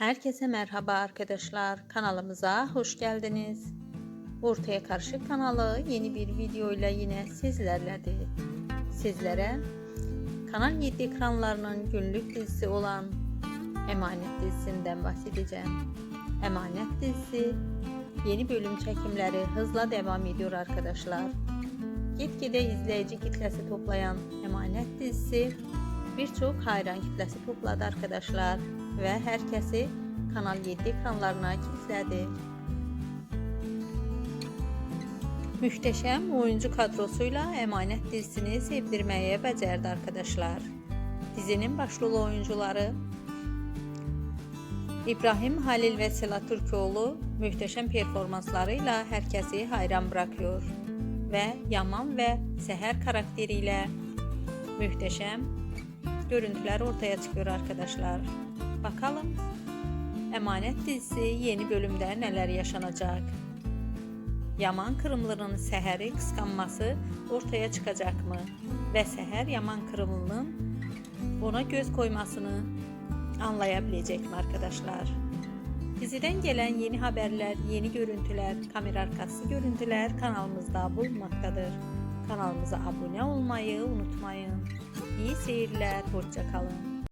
Herkese merhaba arkadaşlar. Kanalımıza hoş geldiniz. Ortaya Karışık kanalı yeni bir videoyla yine sizlerledir. Sizlere Kanal 7 ekranlarının günlük dizisi olan Emanet dizisinden bahsedeceğim. Emanet dizisi yeni bölüm çekimleri hızla devam ediyor arkadaşlar. Gitgide izleyici kitlesi toplayan Emanet dizisi birçok hayran kitlesi topladı arkadaşlar ve herkesi Kanal 7 ekranlarına kilitledi. Mühteşem oyuncu kadrosuyla Emanet dizisini sevdirmeye becerdi arkadaşlar. Dizinin başrol oyuncuları İbrahim Halil ve Sela Türkoğlu mühteşem performanslarıyla herkesi hayran bırakıyor ve Yaman ve Seher karakteriyle muhteşem görüntüler ortaya çıkıyor arkadaşlar. Bakalım Emanet dizisi yeni bölümde neler yaşanacak? Yaman Kırımlı'nın Seher'i kıskanması ortaya çıkacak mı? Ve Seher Yaman Kırımlı'nın ona göz koymasını anlayabilecek mi arkadaşlar? Diziden gelen yeni haberler, yeni görüntüler, kamera arkası görüntüler kanalımızda bulunmaktadır. Kanalımıza abone olmayı unutmayın. İyi seyirler, hoşça kalın.